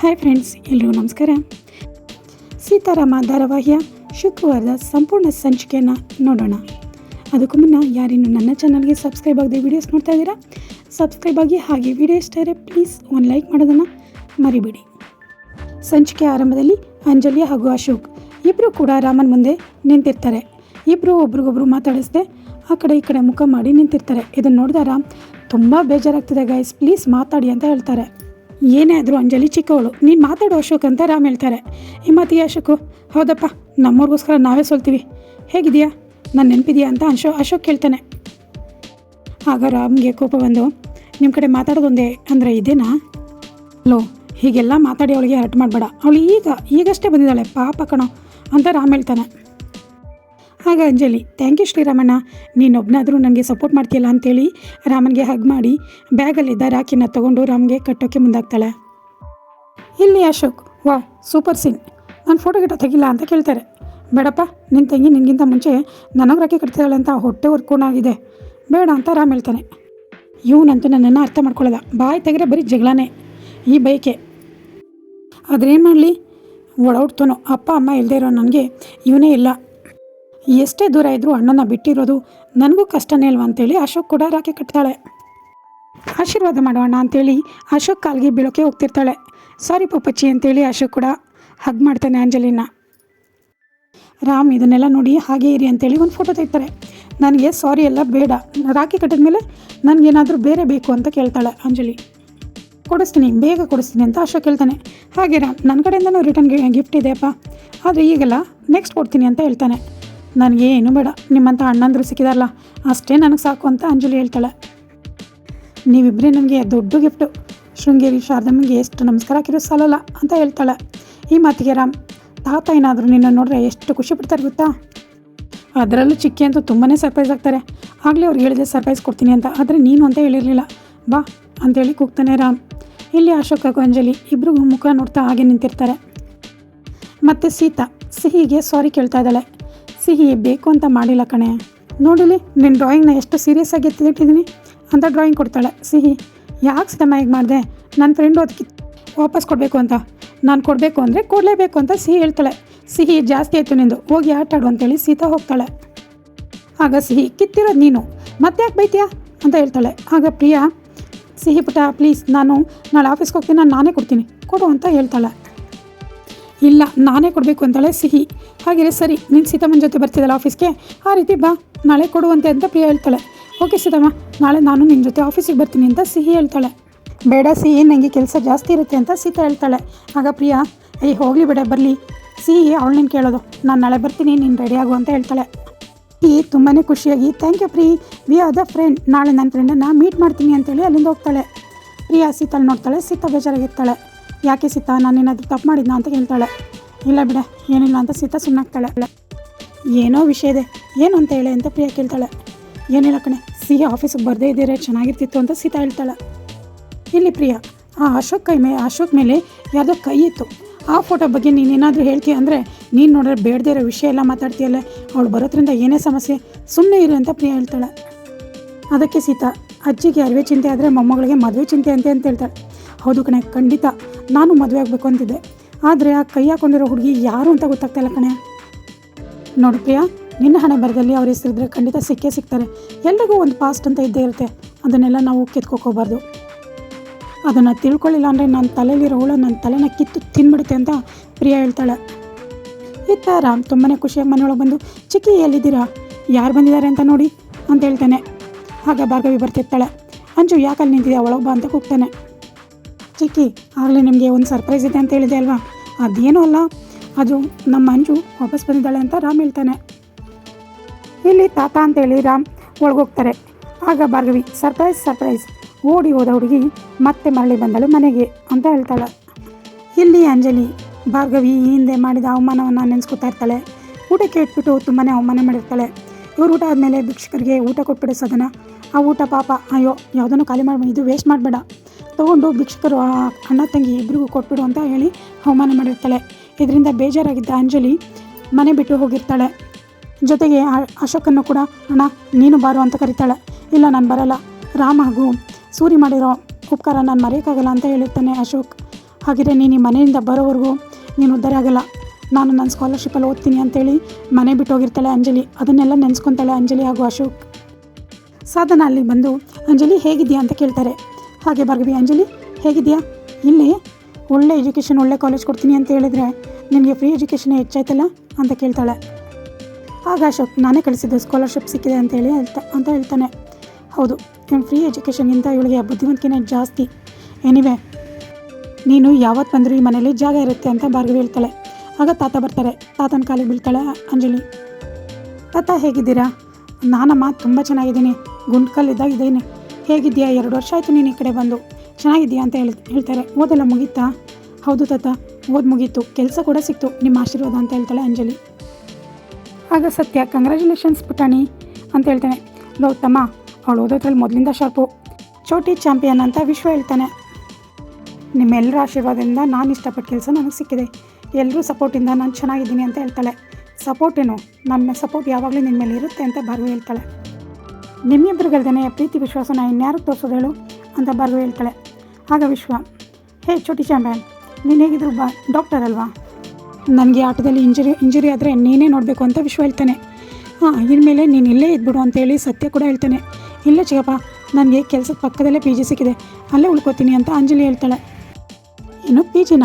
Hi friends ಎಲ್ರಿಗೂ ನಮಸ್ಕಾರ. ಸೀತಾರಾಮ ಧಾರಾವಾಹಿಯ ಶುಕ್ರವಾರದ ಸಂಪೂರ್ಣ ಸಂಚಿಕೆಯನ್ನು ನೋಡೋಣ. ಅದಕ್ಕೂ ಮುನ್ನ ಯಾರಿನ್ನು ನನ್ನ ಚಾನಲ್ಗೆ ಸಬ್ಸ್ಕ್ರೈಬ್ ಆಗದೆ ವೀಡಿಯೋಸ್ ನೋಡ್ತಾ ಇದ್ದೀರಾ? ಸಬ್ಸ್ಕ್ರೈಬ್ ಆಗಿ ಹಾಗೆ ವಿಡಿಯೋ ಇಷ್ಟ ಇದ್ದರೆ ಪ್ಲೀಸ್ ಒಂದು ಲೈಕ್ ಮಾಡೋದನ್ನು ಮರಿಬೇಡಿ. ಸಂಚಿಕೆ ಆರಂಭದಲ್ಲಿ ಅಂಜಲಿ ಹಾಗೂ ಅಶೋಕ್ ಇಬ್ಬರು ಕೂಡ ರಾಮನ್ ಮುಂದೆ ನಿಂತಿರ್ತಾರೆ. ಇಬ್ಬರು ಒಬ್ರಿಗೊಬ್ರು ಮಾತಾಡಿಸ್ದೆ ಆ ಕಡೆ ಈ ಕಡೆ ಮುಖ ಮಾಡಿ ನಿಂತಿರ್ತಾರೆ. ಇದನ್ನು ನೋಡಿದಾರ ತುಂಬ ಬೇಜಾರಾಗ್ತಿದೆ ಗೈಸ್ ಪ್ಲೀಸ್ ಮಾತಾಡಿ ಅಂತ ಹೇಳ್ತಾರೆ. ಏನೇ ಆದರೂ ಅಂಜಲಿ ಚಿಕ್ಕವಳು. ನೀನು ಮಾತಾಡು ಅಶೋಕ್ ಅಂತ ರಾಮ್ ಹೇಳ್ತಾರೆ. ಹಿಮ್ಮತಿ ಅಶೋಕು? ಹೌದಪ್ಪ, ನಮ್ಮೂರಿಗೋಸ್ಕರ ನಾವೇ ಸೋಲ್ತೀವಿ. ಹೇಗಿದೆಯಾ ನಾನು ನೆನಪಿದೆಯಾ ಅಂತ ಅಶೋ, ಅಶೋಕ್ ಹೇಳ್ತಾನೆ. ಆಗ ರಾಮ್ಗೆ ಕೋಪ ಬಂದು ನಿಮ್ಮ ಕಡೆ ಮಾತಾಡೋದೊಂದೇ ಅಂದರೆ ಇದೇನಾ? ಲೋ, ಹೀಗೆಲ್ಲ ಮಾತಾಡಿ ಅವಳಿಗೆ ಹರ್ಟ್ ಮಾಡಬೇಡ. ಅವಳು ಈಗ, ಈಗಷ್ಟೇ ಬಂದಿದ್ದಾಳೆ. ಪಾಪ ಕಣೋ ಅಂತ ರಾಮ್ ಹೇಳ್ತಾನೆ. ಆಗ ಅಂಜಲಿ ಥ್ಯಾಂಕ್ ಯು ಶ್ರೀರಾಮಣ್ಣ. ನೀನೊಬ್ಬನಾದರೂ ನನಗೆ ಸಪೋರ್ಟ್ ಮಾಡ್ತೀಯಲ್ಲ ಅಂತೇಳಿ ರಾಮನಿಗೆ ಹಗ್ ಮಾಡಿ ಬ್ಯಾಗಲ್ಲಿದ್ದ ರಾಖಿನ ತಗೊಂಡು ರಾಮ್ಗೆ ಕಟ್ಟೋಕ್ಕೆ ಮುಂದಾಗ್ತಾಳೆ. ಇಲ್ಲಿ ಅಶೋಕ್, ವಾ ಸೂಪರ್ ಸೀನ್ ನಾನು ಫೋಟೋ ಗಿಟ ತೆಗಿಲ್ಲ ಅಂತ ಕೇಳ್ತಾರೆ. ಬೇಡಪ್ಪ ನಿನ್ನ ತಂಗಿ ನಿನಗಿಂತ ಮುಂಚೆ ನನಗೆ ರಾಖಿ ಕಟ್ತಿದ್ದಾಳೆ ಅಂತ ಹೊಟ್ಟೆ ಹೊರ್ಕೊಂಡಾಗಿದೆ ಬೇಡ ಅಂತ ರಾಮ್ ಹೇಳ್ತಾನೆ. ಇವನಂತೂ ನನ್ನನ್ನು ಅರ್ಥ ಮಾಡ್ಕೊಳ್ಳಲ್ಲ. ಬಾಯಿ ತೆಗೆದ್ರೆ ಬರೀ ಜಗಳನೇ. ಈ ಬೈಕೆ. ಅದ್ರೇನು ಮಾಡಲಿ? ಒಡಹುಡ್ತನೋ ಅಪ್ಪ, ಅಮ್ಮ ಇಲ್ಲದೆ ಇರೋ ನನಗೆ ಇವನೇ ಇಲ್ಲ. ಎಷ್ಟೇ ದೂರ ಇದ್ದರೂ ಅಣ್ಣನ ಬಿಟ್ಟಿರೋದು ನನಗೂ ಕಷ್ಟನೇ ಅಲ್ವಾ ಅಂತೇಳಿ ಅಶೋಕ್ ಕೂಡ ರಾಖಿ ಕಟ್ತಾಳೆ. ಆಶೀರ್ವಾದ ಮಾಡೋಣ ಅಂತೇಳಿ ಅಶೋಕ್ ಕಾಲ್ಗೆ ಬೀಳೋಕೆ ಹೋಗ್ತಿರ್ತಾಳೆ. ಸಾರಿ ಪಪ್ಪಚ್ಚಿ ಅಂತೇಳಿ ಅಶೋಕ್ ಕೂಡ ಹಗ್ ಮಾಡ್ತಾನೆ ಅಂಜಲಿನ. ರಾಮ್, ಇದನ್ನೆಲ್ಲ ನೋಡಿ ಹಾಗೆ ಇರಿ ಅಂತೇಳಿ ಒಂದು ಫೋಟೋ ತೆಗಿತಾರೆ. ನನಗೆ ಸಾರಿ ಎಲ್ಲ ಬೇಡ. ರಾಖಿ ಕಟ್ಟಿದ ಮೇಲೆ ನನಗೇನಾದರೂ ಬೇರೆ ಬೇಕು ಅಂತ ಕೇಳ್ತಾಳೆ ಅಂಜಲಿ. ಕೊಡಿಸ್ತೀನಿ, ಬೇಗ ಕೊಡಿಸ್ತೀನಿ ಅಂತ ಅಶೋಕ್ ಹೇಳ್ತಾನೆ. ಹಾಗೆ ರಾಮ್ ನನ್ನ ಕಡೆಯಿಂದನೂ ರಿಟರ್ನ್ ಗಿಫ್ಟ್ ಇದೆಯಪ್ಪ. ಆದರೆ ಈಗೆಲ್ಲ ನೆಕ್ಸ್ಟ್ ಕೊಡ್ತೀನಿ ಅಂತ ಹೇಳ್ತಾನೆ. ನನಗೆ ಏನು ಬೇಡ. ನಿಮ್ಮಂಥ ಅಣ್ಣಂದ್ರು ಸಿಕ್ಕಿದಾರಲ್ಲ, ಅಷ್ಟೇ ನನಗೆ ಸಾಕು ಅಂತ ಅಂಜಲಿ ಹೇಳ್ತಾಳೆ. ನೀವಿಬ್ಬರೇ ನನಗೆ ದೊಡ್ಡ ಗಿಫ್ಟು ಶೃಂಗೇರಿ ಶಾರದಮ್ಮಗೆ ಎಷ್ಟು ನಮಸ್ಕಾರ ಹಾಕಿರೋ ಸಾಲಲ್ಲ ಅಂತ ಹೇಳ್ತಾಳೆ. ಈ ಮಾತಿಗೆ ರಾಮ್, ತಾತ ಏನಾದರೂ ನಿನ್ನ ನೋಡಿದ್ರೆ ಎಷ್ಟು ಖುಷಿ ಪಡ್ತಾರೆ ಗೊತ್ತಾ? ಅದರಲ್ಲೂ ಚಿಕ್ಕಿ ಅಂತೂ ತುಂಬಾ ಸರ್ಪ್ರೈಸ್ ಆಗ್ತಾರೆ. ಆಗಲೇ ಅವ್ರಿಗೆ ಹೇಳಿದೆ ಸರ್ಪ್ರೈಸ್ ಕೊಡ್ತೀನಿ ಅಂತ, ಆದರೆ ನೀನು ಅಂತ ಹೇಳಿರಲಿಲ್ಲ. ಬಾ ಅಂತೇಳಿ ಕೂಗ್ತಾನೆ ರಾಮ್. ಇಲ್ಲಿ ಅಶೋಕ ಅಂಜಲಿ ಇಬ್ಬರಿಗೂ ಮುಖ ನೋಡ್ತಾ ಹಾಗೆ ನಿಂತಿರ್ತಾರೆ. ಮತ್ತು ಸೀತಾ, ಸಿಹಿಗೆ ಸಾರಿ ಕೇಳ್ತಾ ಇದ್ದಾಳೆ. ಸಿಹಿ ಬೇಕು ಅಂತ ಮಾಡಿಲ್ಲ ಕಣೆ. ನೋಡಿಲಿ ನಿನ್ನ ಡ್ರಾಯಿಂಗ್ನ ಎಷ್ಟು ಸೀರಿಯಸ್ ಆಗಿ ಎತ್ತಿಟ್ಟಿದ್ದೀನಿ ಅಂತ ಡ್ರಾಯಿಂಗ್ ಕೊಡ್ತಾಳೆ ಸಿಹಿ. ಯಾಕೆ ಸಿದ್ದಮ್ಮ ಹೇಗೆ ಮಾಡಿದೆ? ನನ್ನ ಫ್ರೆಂಡು ಅದಕ್ಕೆ ವಾಪಸ್ ಕೊಡಬೇಕು ಅಂತ. ನಾನು ಕೊಡಬೇಕು ಅಂದರೆ ಕೊಡಲೇಬೇಕು ಅಂತ ಸಿಹಿ ಹೇಳ್ತಾಳೆ. ಸಿಹಿ ಜಾಸ್ತಿ ಆಯಿತು ನಿಂದು, ಹೋಗಿ ಆಟಾಡು ಅಂತೇಳಿ ಸೀತಾ ಹೋಗ್ತಾಳೆ. ಆಗ ಸಿಹಿ, ಕಿತ್ತಿರೋದು ನೀನು. ಮತ್ತೆ ಯಾಕೆ ಬೈತೀಯಾ? ಅಂತ ಹೇಳ್ತಾಳೆ. ಆಗ ಪ್ರಿಯಾ, ಸಿಹಿ ಪುಟ ಪ್ಲೀಸ್ ನಾನು ನಾಳೆ ಆಫೀಸ್ಗೆ ಹೋಗ್ತೀನಿ, ನಾನು ನಾನೇ ಕೊಡ್ತೀನಿ. ಕೊಡು ಅಂತ ಹೇಳ್ತಾಳೆ. ಇಲ್ಲ, ನಾನೇ ಕೊಡಬೇಕು ಅಂತಾಳೆ ಸಿಹಿ. ಹಾಗಿದ್ರೆ ಸರಿ, ನೀನು ಸೀತಮ್ಮನ ಜೊತೆ ಬರ್ತಿದ್ದಲ್ಲ ಆಫೀಸ್ಗೆ ಆ ರೀತಿ ಬಾ, ನಾಳೆ ಕೊಡುವಂತೆ ಅಂತ ಪ್ರಿಯ ಹೇಳ್ತಾಳೆ. ಓಕೆ ಸೀತಮ್ಮ, ನಾಳೆ ನಾನು ನಿನ್ನ ಜೊತೆ ಆಫೀಸಿಗೆ ಬರ್ತೀನಿ ಅಂತ ಸಿಹಿ ಹೇಳ್ತಾಳೆ. ಬೇಡ ಸಿಹಿ ನನಗೆ ಕೆಲಸ ಜಾಸ್ತಿ ಇರುತ್ತೆ ಅಂತ ಸೀತಾ ಹೇಳ್ತಾಳೆ. ಆಗ ಪ್ರಿಯಾ, ಏಯ್, ಹೋಗಲಿ ಬಿಡ, ಬರಲಿ. ಸಿಹಿ ಅವಳನ್ನ ಕೇಳೋದು. ನಾನು ನಾಳೆ ಬರ್ತೀನಿ, ನೀನು ರೆಡಿ ಆಗು ಅಂತ ಹೇಳ್ತಾಳೆ. ಈ ತುಂಬಾ ಖುಷಿಯಾಗಿ ಥ್ಯಾಂಕ್ ಯು ಪ್ರೀ. ವಿ ಆರ್ ದ ಫ್ರೆಂಡ್ ನಾಳೆ ನನ್ನ ಫ್ರೆಂಡನ್ನು ಮೀಟ್ ಮಾಡ್ತೀನಿ ಅಂತೇಳಿ ಅಲ್ಲಿಂದ ಹೋಗ್ತಾಳೆ. ಪ್ರಿಯಾ ಸೀತಾಳು ನೋಡ್ತಾಳೆ, ಸೀತಾ ಬೇಜಾರಾಗಿರ್ತಾಳೆ. ಯಾಕೆ ಸೀತಾ ನಾನೇನಾದರೂ ತಪ್ಪು ಮಾಡಿದ್ನಾ ಅಂತ ಕೇಳ್ತಾಳೆ ಇಲ್ಲ ಬಿಡ, ಏನಿಲ್ಲ ಅಂತ ಸೀತಾ ಸುಮ್ಮನಾಗ್ತಾಳೆ ಏನೋ ವಿಷಯ ಇದೆ, ಏನು ಅಂತ ಹೇಳಿ ಅಂತ ಪ್ರಿಯಾ ಕೇಳ್ತಾಳೆ. ಏನಿಲ್ಲ ಕಣೆ ಸಿ ಆಫೀಸಿಗೆ ಬರದೇ ಇದ್ದೀರ, ಚೆನ್ನಾಗಿರ್ತಿತ್ತು ಅಂತ ಸೀತಾ ಹೇಳ್ತಾಳೆ. ಇಲ್ಲಿ ಪ್ರಿಯಾ, ಆ ಅಶೋಕ್ ಕೈ ಮೇ, ಅಶೋಕ್ ಮೇಲೆ ಯಾವುದೋ ಕೈ ಇತ್ತು. ಆ ಫೋಟೋ ಬಗ್ಗೆ ನೀನೇನಾದರೂ ಹೇಳ್ತೀಯ ಅಂದರೆ, ನೀನು ನೋಡಿದ್ರೆ ಬೇಡದೇ ಇರೋ ವಿಷಯ ಎಲ್ಲ ಮಾತಾಡ್ತೀಯಲ್ಲ, ಅವಳು ಬರೋದ್ರಿಂದ ಏನೇ ಸಮಸ್ಯೆ ಸುಮ್ಮನೆ ಇರು ಅಂತ ಪ್ರಿಯಾ ಹೇಳ್ತಾಳೆ. ಅದಕ್ಕೆ ಸೀತಾ, ಅಜ್ಜಿಗೆ ಅರಿವೆ ಚಿಂತೆ ಆದರೆ ಮೊಮ್ಮಗಳಿಗೆ ಮದುವೆ ಚಿಂತೆ ಅಂತೆ ಅಂತ ಹೇಳ್ತಾಳೆ. ಹೌದು ಕಣೆ, ಖಂಡಿತ. ನಾನು ಮದುವೆ ಆಗಬೇಕು ಅಂತಿದ್ದೆ. ಆದರೆ ಆ ಕೈ ಹಾಕೊಂಡಿರೋ ಹುಡುಗಿ ಯಾರು ಅಂತ ಗೊತ್ತಾಗ್ತಾ ಇಲ್ಲ ಕಣೆ. ನೋಡು ಪ್ರಿಯಾ, ನಿನ್ನ ಹಣೆ ಬರದಲ್ಲಿ ಅವ್ರ ಹೆಸರಿದ್ರೆ ಖಂಡಿತ ಸಿಕ್ಕೇ ಸಿಗ್ತಾರೆ. ಎಲ್ಲಿಗೂ ಒಂದು ಪಾಸ್ಟ್ ಅಂತ ಇದ್ದೇ ಇರುತ್ತೆ. ಅದನ್ನೆಲ್ಲ ನಾವು ಕಿತ್ಕೋಕೋಬಾರ್ದು ಅದನ್ನು ತಿಳ್ಕೊಳ್ಳಿಲ್ಲ ಅಂದರೆ ನನ್ನ ತಲೆಯಲ್ಲಿರೋ ಹುಳ ನನ್ನ ತಲೆನ ಕಿತ್ತು ತಿನ್ಬಿಡುತ್ತೆ ಅಂತ ಪ್ರಿಯಾ ಹೇಳ್ತಾಳೆ. ಇತ್ತ ರಾಮ್ ತುಂಬಾ ಖುಷಿಯಾಗಿ ಮನೆಯೊಳಗೆ ಬಂದು, ಚಿಕ್ಕಿ, ಎಲ್ಲಿದ್ದೀರಾ? ಯಾರು ಬಂದಿದ್ದಾರೆ ಅಂತ ನೋಡಿ? ಅಂತ ಹೇಳ್ತಾನೆ. ಆಗ ಭಾರ್ಗವಿ ಬರ್ತಿರ್ತಾಳೆ. ಅಂಜು ಯಾಕಲ್ಲಿ ನಿಂತಿದ್ಯಾ? ಒಳಗೆ ಬಾ ಅಂತ ಕೂಗ್ತಾನೆ. ಚಿಕ್ಕಿ, ಆಗಲೇ ನಿಮಗೆ ಒಂದು ಸರ್ಪ್ರೈಸ್ ಇದೆ ಅಂತ ಹೇಳಿದೆ ಅಲ್ವಾ? ಅದೇನೂ ಅಲ್ಲ. ಅದು ನಮ್ಮ ಅಂಜು ವಾಪಸ್ ಬಂದಿದ್ದಾಳೆ ಅಂತ ರಾಮ್ ಹೇಳ್ತಾನೆ. ಇಲ್ಲಿ ತಾತ ಅಂತೇಳಿ ರಾಮ್ ಒಳಗೋಗ್ತಾರೆ. ಆಗ ಭಾರ್ಗವಿ ಸರ್ಪ್ರೈಸ್ ಸರ್ಪ್ರೈಸ್ ಓಡಿ ಹೋದ ಹುಡುಗಿ ಮತ್ತೆ ಮರಳಿ ಬಂದಳು ಮನೆಗೆ ಅಂತ ಹೇಳ್ತಾಳೆ. ಇಲ್ಲಿ ಅಂಜಲಿ, ಭಾರ್ಗವಿ ಹಿಂದೆ ಮಾಡಿದ ಅವಮಾನವನ್ನು ನೆನೆಸ್ಕೊತಾ ಇರ್ತಾಳೆ. ಊಟಕ್ಕೆ ಇಟ್ಬಿಟ್ಟು ತುಂಬಾ ಅವಮಾನ ಮಾಡಿರ್ತಾಳೆ. ಇವ್ರು ಊಟ ಆದಮೇಲೆ ಭಿಕ್ಷಕರಿಗೆ ಊಟ ಕೊಟ್ಬಿಡೋ ಸದನ. ಆ ಊಟ ಪಾಪ, ಅಯ್ಯೋ, ಯಾವುದನ್ನು ಖಾಲಿ ಮಾಡಿ, ಇದು ವೇಸ್ಟ್ ಮಾಡಬೇಡ. ತೊಗೊಂಡು ಭಿಕ್ಷಕರು ಅಣ್ಣ ತಂಗಿ ಇಬ್ಬರಿಗೂ ಕೊಟ್ಬಿಡು ಅಂತ ಹೇಳಿ ಅವಮಾನ ಮಾಡಿರ್ತಾಳೆ. ಇದರಿಂದ ಬೇಜಾರಾಗಿದ್ದ ಅಂಜಲಿ ಮನೆ ಬಿಟ್ಟು ಹೋಗಿರ್ತಾಳೆ. ಜೊತೆಗೆ ಅಶೋಕನ್ನು ಕೂಡ, ಅಣ್ಣ, ನೀನು ಬಾರು ಅಂತ ಕರೀತಾಳೆ. ಇಲ್ಲ, ನಾನು ಬರಲ್ಲ. ರಾಮ ಹಾಗೂ ಸೂರಿ ಮಾಡಿರೋ ಉಪಕಾರ ನಾನು ಮರೆಯೋಕ್ಕಾಗಲ್ಲ ಅಂತ ಹೇಳಿರ್ತಾನೆ ಅಶೋಕ್. ಹಾಗಿದ್ರೆ ನೀನು ಈ ಮನೆಯಿಂದ ಬರೋವರೆಗೂ ನೀನು ಉದ್ಧಾರ ಆಗಲ್ಲ. ನಾನು ನನ್ನ ಸ್ಕಾಲರ್ಶಿಪ್ಪಲ್ಲಿ ಓದ್ತೀನಿ ಅಂತೇಳಿ ಮನೆ ಬಿಟ್ಟು ಹೋಗಿರ್ತಾಳೆ ಅಂಜಲಿ. ಅದನ್ನೆಲ್ಲ ನೆನೆಸ್ಕೊತಾಳೆ ಅಂಜಲಿ ಹಾಗೂ ಅಶೋಕ್. ಸಾಧನ ಅಲ್ಲಿ ಬಂದು, ಅಂಜಲಿ ಹೇಗಿದೆಯಾ ಅಂತ ಕೇಳ್ತಾರೆ. ಹಾಗೆ ಭಾರ್ಗವಿ, ಅಂಜಲಿ ಹೇಗಿದೆಯಾ ಇಲ್ಲಿ ಒಳ್ಳೆ ಎಜುಕೇಷನ್ ಒಳ್ಳೆ ಕಾಲೇಜ್ ಕೊಡ್ತೀನಿ ಅಂತ ಹೇಳಿದರೆ ನಿಮಗೆ ಫ್ರೀ ಎಜುಕೇಷನ್ ಹೆಚ್ಚಾಯ್ತಲ್ಲ ಅಂತ ಕೇಳ್ತಾಳೆ. ಆಗ ಅಶೋಕ್, ನಾನೇ ಕಳಿಸಿದ್ದು ಸ್ಕಾಲರ್ಶಿಪ್ ಸಿಕ್ಕಿದೆ ಅಂತ ಹೇಳಿ ಹೇಳ್ತಾ, ಅಂತ ಹೇಳ್ತಾನೆ. ಹೌದು ನಿಮ್ಮ ಫ್ರೀ ಎಜುಕೇಷನ್ಗಿಂತ ಇವಳಿಗೆ ಬುದ್ಧಿವಂತಿಕೆನೇ ಜಾಸ್ತಿ. ಎನಿವೆ ನೀನು ಯಾವತ್ತು ಬಂದರೂ ಈ ಮನೇಲಿ ಜಾಗ ಇರುತ್ತೆ ಅಂತ ಭಾರ್ಗವಿ ಹೇಳ್ತಾಳೆ. ಆಗ ತಾತ ಬರ್ತಾರೆ, ತಾತನ ಕಾಲಿಗೆ ಬೀಳ್ತಾಳೆ ಅಂಜಲಿ. ತಾತ ಹೇಗಿದ್ದೀರಾ? ನಾನಮ್ಮ, ತುಂಬ ಚೆನ್ನಾಗಿದ್ದೀನಿ. ಗುಂಡ್ಕಲ್ಲಿದ್ದಾಗ ಇದ್ದೀನಿ ಹೇಗಿದ್ದೀಯಾ ಎರಡು ವರ್ಷ ಆಯಿತು ನೀನು ಈ ಕಡೆ ಬಂದು. ಚೆನ್ನಾಗಿದ್ಯಾ ಅಂತ ಹೇಳಿ ಹೇಳ್ತಾರೆ. ಓದೆಲ್ಲ ಮುಗೀತಾ? ಹೌದು ತಾತ, ಓದ್ ಮುಗೀತು. ಕೆಲಸ ಕೂಡ ಸಿಕ್ತು. ನಿಮ್ಮ ಆಶೀರ್ವಾದ ಅಂತ ಹೇಳ್ತಾಳೆ ಅಂಜಲಿ. ಆಗ ಸತ್ಯ ಕಂಗ್ರ್ಯಾಚುಲೇಷನ್ಸ್ ಪುಟಾಣಿ ಅಂತ ಹೇಳ್ತಾನೆ. ಲೋ ಅವಳು ಓದೋದ್ರಲ್ಲಿ ಮೊದಲಿಂದ ಶಾರ್ಪು ಚೋಟಿ ಚಾಂಪಿಯನ್ ಅಂತ ವಿಶ್ವ ಹೇಳ್ತಾನೆ. ನಿಮ್ಮೆಲ್ಲರ ಆಶೀರ್ವಾದದಿಂದ ನಾನು ಇಷ್ಟಪಟ್ಟ ಕೆಲಸ ನನಗೆ ಸಿಕ್ಕಿದೆ. ಎಲ್ಲರೂ ಸಪೋರ್ಟಿಂದ ನಾನು ಚೆನ್ನಾಗಿದ್ದೀನಿ ಅಂತ ಹೇಳ್ತಾಳೆ. ಸಪೋರ್ಟ್ ಏನು? ನಮ್ಮ ಸಪೋರ್ಟ್ ಯಾವಾಗಲೂ ನಿಮ್ಮ ಮೇಲೆ ಇರುತ್ತೆ ಅಂತ ಭಾರ್ಗವಿ ಹೇಳ್ತಾಳೆ. ನಿಮ್ಮಿಬ್ಬರಿಗಲ್ದೇ ಪ್ರೀತಿ ವಿಶ್ವಾಸನ ಇನ್ಯಾರು ತೋರಿಸೋದು ಹೇಳು ಅಂತ ಬರ್ದು ಹೇಳ್ತಾಳೆ. ಆಗ ವಿಶ್ವ, ಹೇ ಚೋಟಿ ಚಾಂಪಿಯನ್ ನೀನು ಹೇಗಿದ್ರು ಬಾ ಡಾಕ್ಟರ್ ಅಲ್ವಾ? ನನಗೆ ಆಟದಲ್ಲಿ ಇಂಜುರಿ ಇಂಜುರಿ ಆದರೆ ನೀನೇ ನೋಡಬೇಕು ಅಂತ ವಿಶ್ವ ಹೇಳ್ತಾನೆ. ಹಾಂ ಇನ್ಮೇಲೆ ನೀನು ಇಲ್ಲೇ ಇದ್ಬಿಡು ಅಂತೇಳಿ ಸತ್ಯ ಕೂಡ ಹೇಳ್ತಾನೆ. ಇಲ್ಲ ಚಿಕ್ಕಪ್ಪ, ನನಗೆ ಕೆಲಸದ ಪಕ್ಕದಲ್ಲೇ ಪಿ ಜಿ ಸಿಕ್ಕಿದೆ, ಅಲ್ಲೇ ಉಳ್ಕೋತೀನಿ ಅಂತ ಅಂಜಲಿ ಹೇಳ್ತಾಳೆ. ಏನು ಪಿ ಜಿನ?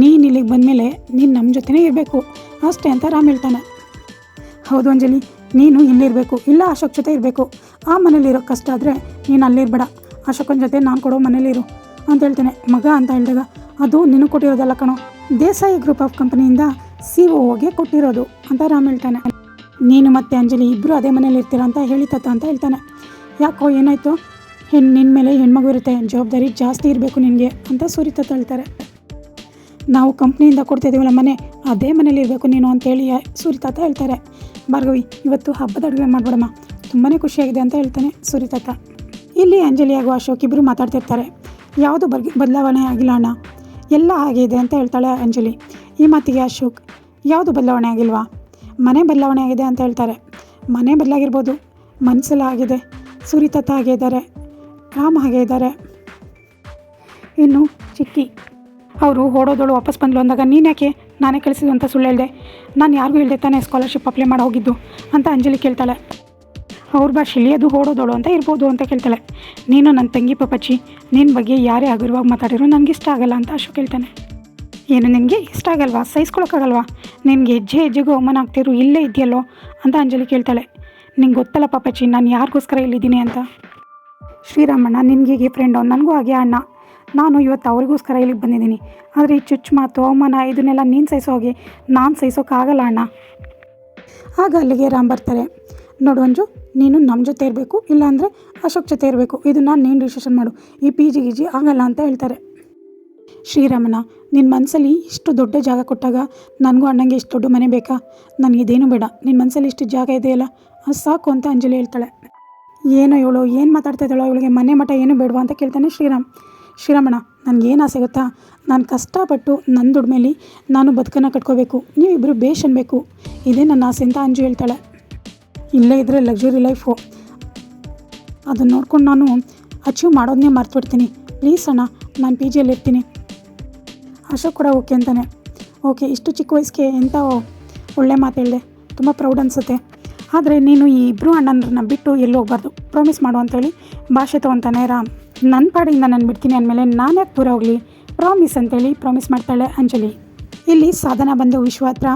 ನೀನು ಇಲ್ಲಿಗೆ ಬಂದಮೇಲೆ ನೀನು ನಮ್ಮ ಜೊತೆನೇ ಇರಬೇಕು. ಅಷ್ಟೇ ಅಂತ ರಾಮ್ ಹೇಳ್ತಾನೆ. ಹೌದು ಅಂಜಲಿ ನೀನು ಇಲ್ಲಿರಬೇಕು, ಇಲ್ಲ ಅಶೋಕ್ ಜೊತೆ ಇರಬೇಕು. ಆ ಮನೇಲಿರೋ ಕಷ್ಟ ಆದರೆ ನೀನು ಅಲ್ಲಿರಬೇಡ. ಅಶೋಕನ ಜೊತೆ ನಾನು ಕೊಡೋ ಮನೇಲಿರು ಅಂತ ಹೇಳ್ತಾನೆ. ಮಗ ಅಂತ ಹೇಳಿದಾಗ, ಅದು ನಿನಗೆ ಕೊಟ್ಟಿರೋದಲ್ಲ ಕಣೋ. ದೇಸಾಯಿ ಗ್ರೂಪ್ ಆಫ್ ಕಂಪನಿಯಿಂದ ಸಿ ಒಗೆ ಕೊಟ್ಟಿರೋದು ಅಂತ ರಾಮ್ ಹೇಳ್ತಾನೆ. ನೀನು ಮತ್ತು ಅಂಜಲಿ ಇಬ್ಬರು ಅದೇ ಮನೇಲಿ ಇರ್ತೀರಾ ಅಂತ ಹೇಳಿ ತಾತ ಅಂತ ಹೇಳ್ತಾನೆ. ಯಾಕೋ ಏನಾಯಿತು? ಹೆಣ್ಣು ನಿನ್ನ ಮೇಲೆ ಹೆಣ್ಮಗು ಇರುತ್ತೆ, ಜವಾಬ್ದಾರಿ ಜಾಸ್ತಿ ಇರಬೇಕು ನಿನಗೆ ಅಂತ ಸುರಿತ ಹೇಳ್ತಾರೆ. ನಾವು ಕಂಪ್ನಿಯಿಂದ ಕೊಡ್ತಿದ್ದೀವಲ್ಲ ಮನೆ, ಅದೇ ಮನೇಲಿ ಇರಬೇಕು ನೀನು ಅಂತೇಳಿ ಸುರಿತಾತ ಹೇಳ್ತಾರೆ. ಭಾರ್ಗವಿ, ಇವತ್ತು ಹಬ್ಬದ ಅಡುಗೆ ಮಾಡ್ಬಿಡಮ್ಮ. ತುಂಬಾ ಖುಷಿಯಾಗಿದೆ ಅಂತ ಹೇಳ್ತಾನೆ ಸುರಿತಾತ ಇಲ್ಲಿ ಅಂಜಲಿ ಹಾಗೂ ಅಶೋಕ್ ಇಬ್ಬರು ಮಾತಾಡ್ತಿರ್ತಾರೆ ಯಾವುದು ಬಗ್ಗೆ ಬದಲಾವಣೆ ಆಗಿಲ್ಲ ಅಣ್ಣ. ಎಲ್ಲ ಹಾಗೆ ಅಂತ ಹೇಳ್ತಾಳೆ ಅಂಜಲಿ. ಈ ಮಾತಿಗೆ ಅಶೋಕ್, ಯಾವುದು ಬದಲಾವಣೆ ಆಗಿಲ್ವಾ? ಮನೆ ಬದಲಾವಣೆ ಆಗಿದೆ ಅಂತ ಹೇಳ್ತಾರೆ. ಮನೆ ಬದಲಾಗಿರ್ಬೋದು. ಮನಸ್ಸೆಲ್ಲ ಆಗಿದೆ. ಸುರಿತತ್ತ ಹಾಗೆ ಇದ್ದಾರೆ. ರಾಮ್ ಹಾಗೆ ಇದ್ದಾರೆ. ಇನ್ನು ಚಿಕ್ಕಿ ಅವರು ಓಡೋದೋಳು ವಾಪಸ್ ಬಂದ್ಲು ಅಂದಾಗ, ನೀನು ಯಾಕೆ? ನಾನೇ ಕಳಿಸಿದ್ದು ಅಂತ ಸುಳ್ಳು ಹೇಳಿದೆ. ನಾನು ಯಾರಿಗೂ ಹೇಳಿದೆ ತಾನೇ ಸ್ಕಾಲರ್ಶಿಪ್ ಅಪ್ಲೈ ಮಾಡಿ ಹೋಗಿದ್ದು? ಅಂತ ಅಂಜಲಿ ಕೇಳ್ತಾಳೆ. ಅವ್ರ ಭಾಷೆಯಲ್ಲಿ ಅದು ಓಡೋದೋಳು ಅಂತ ಇರ್ಬೋದು ಅಂತ ಕೇಳ್ತಾಳೆ. ನೀನು ನನ್ನ ತಂಗಿ ಪಪ್ಪಚ್ಚಿ ನಿನ್ನ ಬಗ್ಗೆ ಯಾರೇ ಹಗುರವಾಗಿ ಮಾತಾಡಿರೋ ನನಗೆ ಇಷ್ಟ ಆಗಲ್ಲ ಅಂತ ಅಶೋಕ್ ಹೇಳ್ತಾನೆ. ಏನು ನಿನಗೆ ಇಷ್ಟ ಆಗಲ್ವಾ? ಸಹಿಸ್ಕೊಳಕ್ಕಾಗಲ್ವಾ? ನಿನಗೆ ಹೆಜ್ಜೆ ಹೆಜ್ಜೆಗೂ ಅವಮಾನ ಆಗ್ತಿರು ಇಲ್ಲೇ ಇದೆಯಲ್ಲೋ? ಅಂತ ಅಂಜಲಿ ಕೇಳ್ತಾಳೆ. ನಿಂಗೆ ಗೊತ್ತಲ್ಲ ಪಾಪಚ್ಚಿ ನಾನು ಯಾರಿಗೋಸ್ಕರ ಇಲ್ಲಿದ್ದೀನಿ ಅಂತ? ಶ್ರೀರಾಮಣ್ಣ ನಿನಗೆ ಫ್ರೆಂಡು ನನಗೂ ಹಾಗೆ ಅಣ್ಣ. ನಾನು ಇವತ್ತು ಅವ್ರಿಗೋಸ್ಕರ ಇಲ್ಲಿಗೆ ಬಂದಿದ್ದೀನಿ. ಆದರೆ ಈ ಚುಚ್ಚು ಮಾತು, ಅವಮಾನ, ಇದನ್ನೆಲ್ಲ ನೀನು ಸಹಿಸೋಗಿ ನಾನು ಸಹಿಸೋಕ್ಕಾಗಲ್ಲ ಅಣ್ಣ. ಆಗ ಅಲ್ಲಿಗೆ ರಾಮ್ ಬರ್ತಾರೆ. ನೋಡು ಅಂಜು, ನೀನು ನಮ್ಮ ಜೊತೆ ಇರಬೇಕು, ಇಲ್ಲಾಂದರೆ ಅಶೋಕ್ ಜೊತೆ ಇರಬೇಕು. ಇದನ್ನು ನೀನು ಡಿಸಿಷನ್ ಮಾಡು. ಈ ಪಿ ಜಿ ಗಿಜಿ ಆಗಲ್ಲ ಅಂತ ಹೇಳ್ತಾರೆ. ಶ್ರೀರಾಮನ ನಿನ್ನ ಮನಸ್ಸಲ್ಲಿ ಇಷ್ಟು ದೊಡ್ಡ ಜಾಗ ಕೊಟ್ಟಾಗ ನನಗೂ ಅಣ್ಣಂಗೆ ಇಷ್ಟು ದೊಡ್ಡ ಮನೆ ಬೇಕಾ? ನನಗಿದೇನು ಬೇಡ. ನಿನ್ನ ಮನಸ್ಸಲ್ಲಿ ಇಷ್ಟು ಜಾಗ ಇದೆಯಲ್ಲ, ಅದು ಸಾಕು ಅಂತ ಅಂಜಲಿ ಹೇಳ್ತಾಳೆ. ಏನೋ ಇವಳು, ಏನು ಮಾತಾಡ್ತಾ ಇದ್ದಾಳೋ ಇವಳಿಗೆ ಮನೆ ಮಠ ಏನು ಬೇಡವಾ ಅಂತ ಕೇಳ್ತಾನೆ ಶ್ರೀರಾಮ್. ಶ್ರೀರಾಮಣ್ಣ ನನಗೇನು ಆಸೆ ಗೊತ್ತಾ? ನಾನು ಕಷ್ಟಪಟ್ಟು ನನ್ನ ದುಡ್ಮೇಲೆ ನಾನು ಬದುಕನ್ನು ಕಟ್ಕೋಬೇಕು. ನೀವಿಬ್ಬರು ಬೇಷ್ ಅನ್ನಬೇಕು ಇದೇ ನನ್ನ ಆಸೆ ಅಂತ ಅಂಜು ಹೇಳ್ತಾಳೆ. ಇಲ್ಲೇ ಇದ್ದರೆ ಲಕ್ಸುರಿ ಲೈಫು ಅದನ್ನು ನೋಡ್ಕೊಂಡು ನಾನು ಅಚೀವ್ ಮಾಡೋದನ್ನೇ ಮರ್ತುಬಿಡ್ತೀನಿ. ಪ್ಲೀಸ್ ಅಣ್ಣ, ನಾನು ಪಿ ಜಿಯಲ್ಲಿ ಇರ್ತೀನಿ. ಅಶೋಕ್ ಕೂಡ ಓಕೆ ಅಂತಾನೆ. ಓಕೆ ಇಷ್ಟು ಚಿಕ್ಕ ವಯಸ್ಸಿಗೆ ಎಂಥ ಒಳ್ಳೆ ಮಾತು ಹೇಳಿದೆ? ತುಂಬ ಪ್ರೌಡ್ ಅನಿಸುತ್ತೆ. ಆದರೆ ನೀನು ಈ ಇಬ್ಬರು ಅಣ್ಣನರನ್ನ ಬಿಟ್ಟು ಎಲ್ಲೂ ಹೋಗ್ಬಾರ್ದು. ಪ್ರಾಮಿಸ್ ಮಾಡು ಅಂತೇಳಿ ಭಾಷೆ ತೊಗೊತಾನೆ ರಾಮ್. ನನ್ನ ಪಾಡಿಂದ ನಾನು ಬಿಡ್ತೀನಿ ಅಂದಮೇಲೆ ನಾನು ಯಾಕೆ ದೂರ ಹೋಗಲಿ? ಪ್ರಾಮಿಸ್ ಅಂತೇಳಿ ಪ್ರಾಮಿಸ್ ಮಾಡ್ತಾಳೆ ಅಂಜಲಿ. ಇಲ್ಲಿ ಸಾಧನ ಬಂದು ವಿಶ್ವ ಹತ್ರ,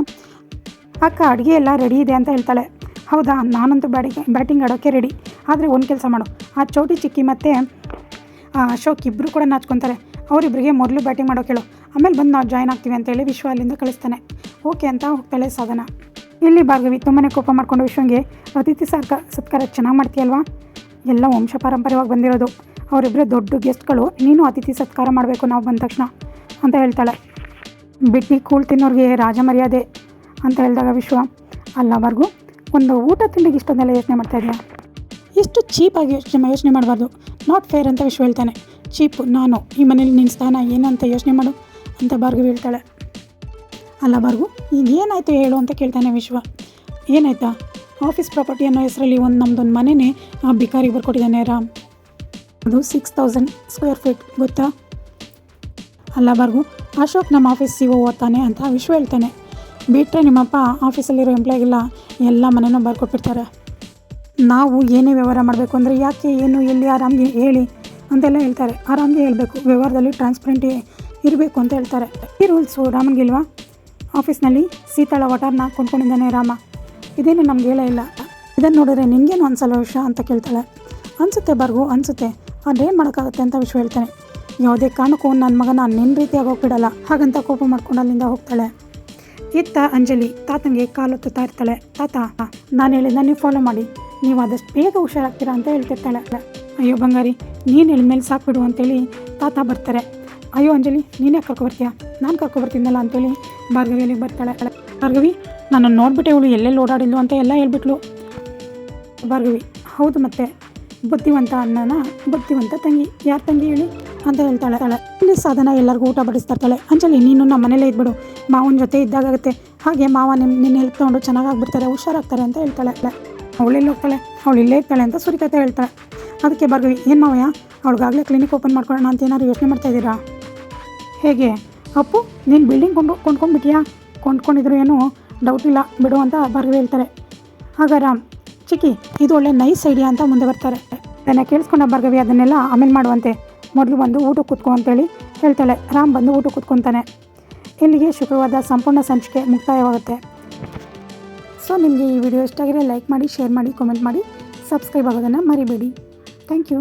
ಅಕ್ಕ, ಅಡುಗೆ ಎಲ್ಲ ರೆಡಿ ಇದೆ ಅಂತ ಹೇಳ್ತಾಳೆ. ಹೌದಾ? ನಾನಂತೂ ಬ್ಯಾಟಿಂಗ್ ಬ್ಯಾಟಿಂಗ್ ಆಡೋಕ್ಕೆ ರೆಡಿ ಆದರೆ ಒಂದು ಕೆಲಸ ಮಾಡು. ಆ ಚೌಟಿ ಚಿಕ್ಕಿ ಮತ್ತು, ಆ ಅಶೋಕ್ ಇಬ್ಬರು ಕೂಡ ನಾಚ್ಕೊತಾರೆ. ಅವರಿಬ್ಬರಿಗೆ ಮೊದಲು ಬ್ಯಾಟಿಂಗ್ ಮಾಡೋಕೆ ಹೇಳು ಆಮೇಲೆ ಬಂದು ನಾವು ಜಾಯ್ನ್ ಆಗ್ತೀವಿ ಅಂತೇಳಿ ವಿಶ್ವ ಅಲ್ಲಿಂದ ಕಳಿಸ್ತಾನೆ. ಓಕೆ ಅಂತ ಹೋಗ್ತಾಳೆ ಸಾಧನ. ಇಲ್ಲಿ ಭಾರ್ಗವಿ ತುಂಬನೇ ಕೋಪ ಮಾಡಿಕೊಂಡು ವಿಶ್ವಂಗೆ, ಅತಿಥಿ ಸರ್ಕ, ಸತ್ಕಾರ ಚೆನ್ನಾಗಿ ಮಾಡ್ತೀಯಲ್ವಾ? ಎಲ್ಲ ವಂಶ ಪಾರಂಪರ್ಯವಾಗಿ ಬಂದಿರೋದು. ಅವರಿಬ್ಬರು ದೊಡ್ಡ ಗೆಸ್ಟ್ಗಳು, ನೀನು ಅತಿಥಿ ಸತ್ಕಾರ ಮಾಡಬೇಕು ನಾವು ಬಂದ ತಕ್ಷಣ ಅಂತ ಹೇಳ್ತಾಳೆ. ಬಿಟ್ಟಿ ಕೂಳ್ ತಿನ್ನೋರಿಗೆ ರಾಜ ಮರ್ಯಾದೆ ಅಂತ ಹೇಳಿದಾಗ ವಿಶ್ವ, ಅಲ್ಲವರೆಗೂ, ಒಂದು ಊಟ ತಿಂಡಿಗೆ ಇಷ್ಟೊಂದೆಲ್ಲ ಯೋಚನೆ ಮಾಡ್ತಾ ಇದೆಯಾ? ಇಷ್ಟು ಚೀಪಾಗಿ ಯೋಚನೆ ಯೋಚನೆ ಮಾಡಬಾರ್ದು. ನಾಟ್ ಫೇರ್ ಅಂತ ವಿಶ್ವ ಹೇಳ್ತಾನೆ. ಚೀಪು, ನಾನು, ಈ ಮನೇಲಿ ನಿನ್ನ ಸ್ಥಾನ ಏನು ಅಂತ ಯೋಚನೆ ಮಾಡು ಅಂತ ಬಾರ್ಗು ಹೇಳ್ತಾಳೆ. ಅಲ್ಲ ಭಾರ್ಗು ಈಗ ಏನಾಯಿತು ಹೇಳು ಅಂತ ಕೇಳ್ತಾನೆ ವಿಶ್ವ. ಏನಾಯ್ತಾ? ಆಫೀಸ್ ಪ್ರಾಪರ್ಟಿ ಅನ್ನೋ ಹೆಸರಲ್ಲಿ ಒಂದು ನಮ್ಮದೊಂದು ಮನೆನೇ ಆ ಬಿಕಾರಿಗೆ ಬರ್ಕೊಟ್ಟಿದ್ದಾನೆ ರಾಮ್. ಅದು ಸಿಕ್ಸ್ ತೌಸಂಡ್ ಸ್ಕ್ವೇರ್ ಫೀಟ್ ಗೊತ್ತಾ? ಅಲ್ಲ ಬರ್ಗು, ಅಶೋಕ್ ನಮ್ಮ ಆಫೀಸ್ ಸಿ ಓ ಓದ್ತಾನೆ ಅಂತ ವಿಶ್ವ ಹೇಳ್ತಾನೆ. ಬಿಟ್ಟರೆ ನಿಮ್ಮಪ್ಪ ಆಫೀಸಲ್ಲಿರೋ ಎಂಪ್ಲಾಯಿಗೆಲ್ಲ ಎಲ್ಲ ಮನೆಯೂ ಬರ್ಕೊಟ್ಬಿಡ್ತಾರೆ. ನಾವು ಏನೇ ವ್ಯವಹಾರ ಮಾಡಬೇಕು ಅಂದರೆ ಯಾಕೆ, ಏನು, ಎಲ್ಲಿ, ಆರಾಮ್ಗೆ ಹೇಳಿ ಅಂತೆಲ್ಲ ಹೇಳ್ತಾರೆ. ಆರಾಮ್ಗೆ ಹೇಳಬೇಕು, ವ್ಯವಹಾರದಲ್ಲಿ ಟ್ರಾನ್ಸ್ಪರೆಂಟಿ ಇರಬೇಕು ಅಂತ ಹೇಳ್ತಾರೆ. ಈ ರೂಲ್ಸು ರಾಮನ್ಗಿಲ್ವಾ ಆಫೀಸ್ನಲ್ಲಿ ಸೀತಾಳ ವಟಾರ್ನ ಕೊಂಡ್ಕೊಂಡಿದ್ದಾನೆ ರಾಮ. ಇದೇನು ನಮ್ಗೆ ಹೇಳೇ ಇಲ್ಲ. ಇದನ್ನು ನೋಡಿದ್ರೆ ನಿನಗೇನು ಅನ್ಸಲ್ಲ ವಿಷಯ ಅಂತ ಕೇಳ್ತಾಳೆ. ಅನಿಸುತ್ತೆ ಬರ್ಗು, ಅನಿಸುತ್ತೆ. ಆದರೆ ಏನು ಮಾಡೋಕ್ಕಾಗುತ್ತೆ ಅಂತ ವಿಶ್ವ ಹೇಳ್ತಾನೆ. ಯಾವುದೇ ಕಾರಣಕ್ಕೂ ನನ್ನ ಮಗನ ನಿನ್ನ ರೀತಿಯಾಗಿ ಹೋಗ್ಬಿಡಲ್ಲ ಹಾಗಂತ ಕೋಪ ಮಾಡ್ಕೊಂಡು ಅಲ್ಲಿಂದ ಹೋಗ್ತಾಳೆ. ಇತ್ತ ಅಂಜಲಿ ತಾತನಿಗೆ ಕಾಲೊತ್ತುತ್ತಾ ಇರ್ತಾಳೆ. ತಾತ, ನಾನು ಹೇಳಿದ ನೀವು ಫಾಲೋ ಮಾಡಿ. ನೀವು ಆದಷ್ಟು ಬೇಗ ಹುಷಾರಾಗ್ತೀರಾ ಅಂತ ಹೇಳ್ತಿರ್ತಾಳೆ. ಅಯ್ಯೋ ಬಂಗಾರಿ, ನೀನು ಹೇಳಿದ್ಮೇಲೆ ಸಾಕ್ಬಿಡು ಅಂತೇಳಿ ತಾತ ಬರ್ತಾರೆ. ಅಯ್ಯೋ ಅಂಜಲಿ, ನೀನೇ ಕರ್ಕೊಬರ್ತೀಯಾ ನಾನು ಕರ್ಕೊಬರ್ತೀನಲ್ಲ ಅಂತೇಳಿ ಭಾರ್ಗವಿಯಲ್ಲಿ ಬರ್ತಾಳೆ. ಭಾರ್ಗವಿ ನಾನು ನೋಡ್ಬಿಟ್ಟೆ ಇವಳು ಎಲ್ಲೆಲ್ಲಿ ಓಡಾಡಿದ್ಲು ಅಂತ ಎಲ್ಲ ಹೇಳ್ಬಿಟ್ಲು. ಭಾರ್ಗವಿ, ಹೌದು ಮತ್ತೆ. ಬುದ್ಧಿವಂತ ಅಣ್ಣನ ಬುದ್ಧಿವಂತ ತಂಗಿ. ಯಾರ ತಂಗಿ ಹೇಳಿ? ಅಂತ ಹೇಳ್ತಾಳೆ ತಾಳೆ ಇಲ್ಲಿ ಸಾಧನ ಎಲ್ಲರಿಗೂ ಊಟ ಬಡಿಸ್ತಾ ಇರ್ತಾಳೆ. ಅಂಜಲಿ, ನೀನು ನಮ್ಮ ಮನೇಲೇ ಇದ್ಬಿಡು. ಮಾವನ ಜೊತೆ ಇದ್ದಾಗುತ್ತೆ ಹಾಗೆ ಮಾವ ನಿಮ್ಮ ನಿನ್ನ ಹೆಲ್ಪ್ ತೊಗೊಂಡು ಚೆನ್ನಾಗಾಗ್ಬಿಡ್ತಾರೆ, ಹುಷಾರಾಗ್ತಾರೆ ಅಂತ ಹೇಳ್ತಾಳೆ ಅವಳೆಲ್ಲಿ ಹೋಗ್ತಾಳೆ? ಅವಳು ಇಲ್ಲೇ ಇರ್ತಾಳೆ ಅಂತ ಸುರಿಕತೆ ಹೇಳ್ತಾಳೆ. ಅದಕ್ಕೆ ಬರ್ಗವಿ ಏನು ಮಾವಯ್ಯ? ಅವಳಿಗಾಗಲೇ ಕ್ಲಿನಿಕ್ ಓಪನ್ ಮಾಡ್ಕೊಳ್ಳೋಣ ಅಂತ ಏನಾದ್ರು ಯೋಚನೆ ಮಾಡ್ತಾ ಇದ್ದೀರಾ? ಹೇಗೆ? ಅಪ್ಪು, ನೀನು ಬಿಲ್ಡಿಂಗ್ ಕೊಂಡು ಕೊಂಡ್ಕೊಂಡ್ಬಿಟ್ಟಿಯಾ ಕೊಂಡ್ಕೊಂಡಿದ್ರು ಏನೂ ಡೌಟ್ ಇಲ್ಲ. ಬಿಡು ಅಂತ ಬರ್ಗವಿ ಹೇಳ್ತಾರೆ. ಆಗ ರಾಮ್ ಚಿಕ್ಕಿ, ಇದು ಒಳ್ಳೆ ನೈಸ್ ಐಡಿಯಾ ಅಂತ ಮುಂದೆ ಬರ್ತಾರೆ. ಅದನ್ನು ಕೇಳಿಸ್ಕೊಂಡ ಭಾರ್ಗವಿ ಅದನ್ನೆಲ್ಲ ಆಮೇಲೆ ಮಾಡುವಂತೆ. ಮೊದಲು ಬಂದು ಊಟಕ್ಕೆ ಕೂತ್ಕೊ ಅಂತೇಳಿ ಹೇಳ್ತಾಳೆ. ರಾಮ್ ಬಂದು ಊಟಕ್ಕೆ ಕೂತ್ಕೊತಾನೆ. ಇಲ್ಲಿಗೆ ಶುಕ್ರವಾರದ ಸಂಪೂರ್ಣ ಸಂಚಿಕೆ ಮುಕ್ತಾಯವಾಗುತ್ತೆ. ಸೊ ನಿಮಗೆ ಈ ವಿಡಿಯೋ ಇಷ್ಟ ಲೈಕ್ ಮಾಡಿ ಶೇರ್ ಮಾಡಿ ಕಾಮೆಂಟ್ ಮಾಡಿ ಸಬ್ಸ್ಕ್ರೈಬ್ ಆಗೋದನ್ನು ಮರಿಬೇಡಿ. Thank you